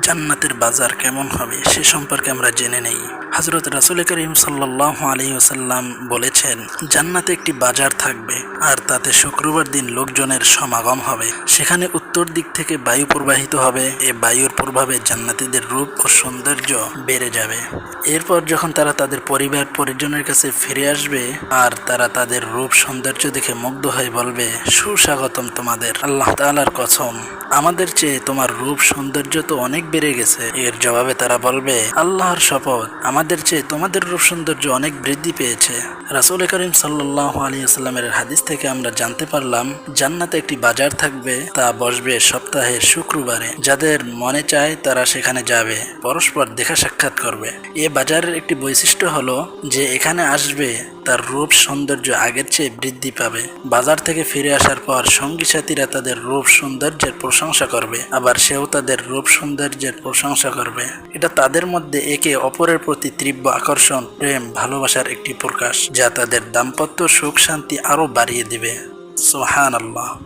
জান্নাতের বাজার কেমন হবে সে সম্পর্কে আমরা জেনে নেই। হজরত রাসুল করিম সাল্লাহ আলী ওসাল্লাম বলেছেন, জান্নাতে একটি বাজার থাকবে আর তাতে শুক্রবার দিন লোকজনের সমাগম হবে। সেখানে উত্তর দিক থেকে বায়ু প্রবাহিত হবে। এ বায়ুর প্রভাবে জান্নাতীদের রূপ ও সৌন্দর্য বেড়ে যাবে। এরপর যখন তারা তাদের পরিবার পরিজনের কাছে ফিরে আসবে আর তারা তাদের রূপ সৌন্দর্য দেখে মুগ্ধ হয়ে বলবে, সুস্বাগতম তোমাদের, আল্লাহ তাআলার কসম। আমাদের চেয়ে তোমার রূপ সৌন্দর্য তো অনেক বেড়ে গেছে। এর জবাবে তারা বলবে, আল্লাহর শপথ আমাদের চেয়ে তোমাদের রূপ সৌন্দর্য অনেক বৃদ্ধি পেয়েছে। রাসুল করিম সাল্লাহ আলিয়াল্লামের হাদিস থেকে আমরা জানতে পারলাম, জান্নাতে একটি বাজার থাকবে, তা বসবে সপ্তাহের শুক্রবারে। যাদের মনে চায় তারা সেখানে যাবে, পরস্পর দেখা সাক্ষাৎ করবে। এ বাজারের একটি বৈশিষ্ট্য হলো যে এখানে আসবে তার রূপ সৌন্দর্য আগের চেয়ে বৃদ্ধি পাবে। বাজার থেকে ফিরে আসার পর সঙ্গী সাথীরা তাদের রূপ সৌন্দর্যের প্রশংসা করবে, আবার সেও তাদের রূপ সৌন্দর্যের প্রশংসা করবে। এটা তাদের মধ্যে একে অপরের প্রতি তীব্র আকর্ষণ, প্রেম, ভালোবাসার একটি প্রকাশ, যা তাদের দাম্পত্য সুখ শান্তি আরও বাড়িয়ে দিবে। সোহান আল্লাহ